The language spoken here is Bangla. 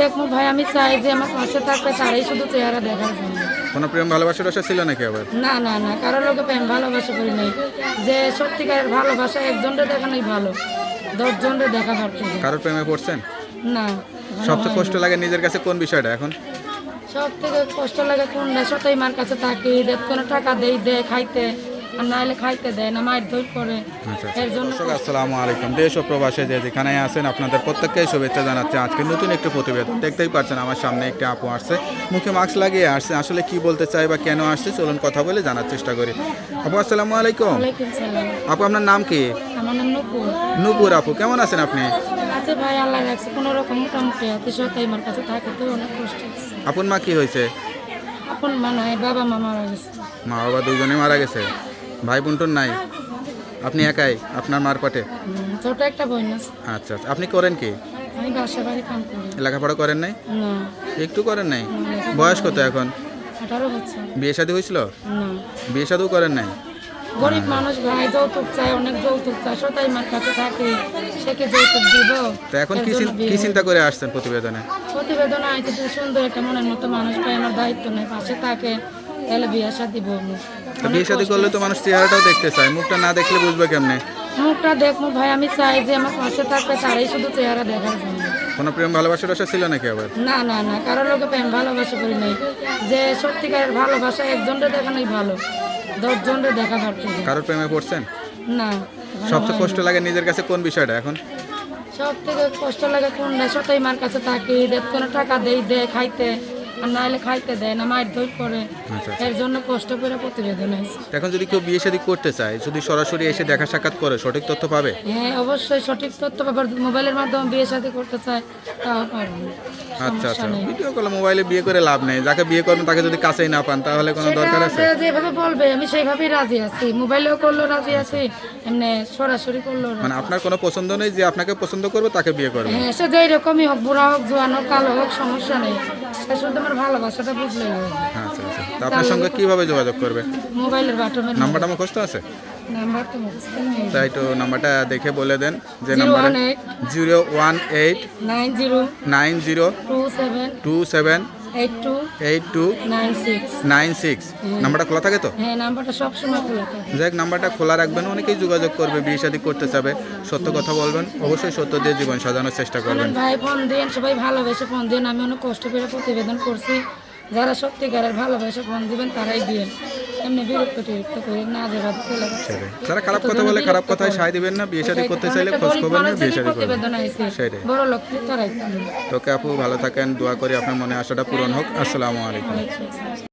দেখব ভাই আমি চাই যে আমার পাশে থাকবে তারাই শুধু চেহারা দেখার জন্য। কোনো প্রেম ভালোবাসার আশা ছিল নাকি আবার? না না না কারও লোকে প্রেম ভালোবাসা করি নাই। যে সত্যিকারের ভালোবাসা একজনরে দেখানোই ভালো দশজনরে দেখা পারতে। কারোর প্রেমে পড়ছেন? না সবচেয়ে কষ্ট লাগে নিজের কাছে কোন বিষয়টা এখন? সব থেকে কষ্ট লাগে কোনটা? সতাই মার কাছে থাকি দেখ কোনো টাকা দেই দে খাইতে। আর নাহলে খাইতে দেয় না মায়ের ধৈর। করে আচ্ছা আচ্ছা। এর জন্য আসসালামু আলাইকুম। দেশ ও প্রবাসে যে যেখানে আছেন আপনাদের প্রত্যেককে শুভেচ্ছা জানাচ্ছি। আজকে নতুন একটি প্রতিবেদন। দেখতেই পাচ্ছেন আমার সামনে একটি আপু আসছে। মুখে মাস্ক লাগিয়ে আসছে। আসলে কি বলতে চাই বা কেন আসছে চলুন কথা বলে জানার চেষ্টা করি। আপু আসসালামু আলাইকুম। আপু আপনার নাম কি? আমার নাম নুপুর। নূপুর আপু কেমন আছেন আপনি? আছে ভাই আল্লাহ রাখছে কোনো রকম মোটামুটি আছে সতাই মার কাছে থাকে তো অনেক কষ্ট আপন মা কি হয়েছে? আপন বাবা মা মারা গেছে। মা বাবা দুজনে মারা গেছে? ভাই বোনটোর নাই? আপনি একাই? আপনার মার পাটে? ছোট একটা বোন আচ্ছা আচ্ছা। আপনি করেন কি? আমি বাসা বাড়ি কাম করি। লেখাপড়া করেন নাই? না। একটু করেন নাই? বয়স কত এখন? আঠারো বছর। বিয়ে শাদী হয়েছিল? না। বিয়ে শাদীও করেন নাই? গরিব মানুষ ভাই যৌতুক চায় অনেক যৌতুক চায়। সতাই মার কাছে থাকে সে কি যৌতুক দিব। তো এখন কি কি চিন্তা করে আসছেন প্রতিবেদনে? প্রতিবেদন সুন্দর একটা মনের মতো মানুষ পাই আমার দায়িত্ব নেই পাশে থাকে। তাহলে বিয়ে শাদি বলব বিয়ে শাদী করলে তো মানুষ চেহারাটাও দেখতে চায় মুখটা না দেখলে বুঝবে কেমনে? মুখটা দেখব ভাই আমি চাই যে আমার পাশে থাকবে তারাই শুধু চেহারা দেখার জন্য। কোনো প্রেম ভালোবাসার আশা ছিল নাকি আবার? না না না কারও লোকে প্রেম ভালোবাসা করি নাই। যে সত্যিকারের ভালোবাসা একজনরে দেখানোই ভালো দশজনরে দেখা পারতে কারোর প্রেমে পড়ছেন? না সবচেয়ে কষ্ট লাগে নিজের কাছে কোন বিষয়টা এখন? সব থেকে কষ্ট লাগে কোনটা? সতাই মার কাছে থাকি দেখ কোনো টাকা দেই দে খাইতে। আর নাহলে খাইতে দেয় না মায়ের ধৈর করে। আচ্ছা এর জন্য কষ্ট করে প্রতিবেদন আছে। এখন যদি কেউ বিয়ে শাদী করতে চায় যদি সরাসরি এসে দেখা সাক্ষাৎ করে সঠিক তথ্য পাবে? হ্যাঁ অবশ্যই সঠিক তথ্য পাবার মোবাইলের মাধ্যমে বিয়ে সাথে করতে চায় তাও পারব। আচ্ছা আচ্ছা। ভিডিও কলে মোবাইলে বিয়ে করে লাভ নেই। যাকে বিয়ে করবেন তাকে যদি কাছেই না পান তাহলে কোনো দরকার আছে? যেভাবে বলবে আমি সেইভাবেই রাজি আছি। মোবাইলেও করলেও রাজি আছি। এমনি সরাসরি করলেও রাজি। মানে আপনার কোনো পছন্দ নেই যে আপনাকে পছন্দ করবে তাকে বিয়ে করবে? হ্যাঁ সে যেই রকমই হোক বুড়া হোক জোয়ান হোক কালো হোক সমস্যা নেই। সে শুধু আমার ভালোবাসাটা বুঝলে আচ্ছা আচ্ছা। তো আপনার সঙ্গে কীভাবে যোগাযোগ করবে? মোবাইলের বাটনে নাম্বারটা মুখস্থ আছে? নাম্বার তো মুখস্থ নেই। তাই তো নাম্বারটা দেখে বলে দেন যে number zero one eight nine zero nine zero two seven two seven six নাম্বারটা খোলা থাকে তো? হ্যাঁ নাম্বারটা সবসময় খোলা থাকে। যাই নাম্বারটা খোলা রাখবেন অনেকেই যোগাযোগ করবে বিয়ে শাদী করতে চাবে। সত্য কথা বলবেন অবশ্যই সত্য দিয়ে জীবন সাজানোর চেষ্টা করবেন। ভাই ফোন দিন সবাই ভালোবেসে ফোন দিন আমি অনেক কষ্ট করে প্রতিবেদন করছি। যারা সত্যিকারের ভালোবাসা ফোন দিবেন তারাই দিয়ে এমনি বিরক্ত টিরক্ত করে না যে বাদ চলে যারা খারাপ কথা বলে খারাপ কথায় সায় দিবেন না বিয়ে শাদী করতে চাইলে খোঁজ খবর না বিয়ে শাদী করবেন। সেটাই। বড় লোক তারাই তোকে আপু ভালো থাকেন দোয়া করি আপনার মনে আশাটা পূরণ হোক। আসসালামু আলাইকুম।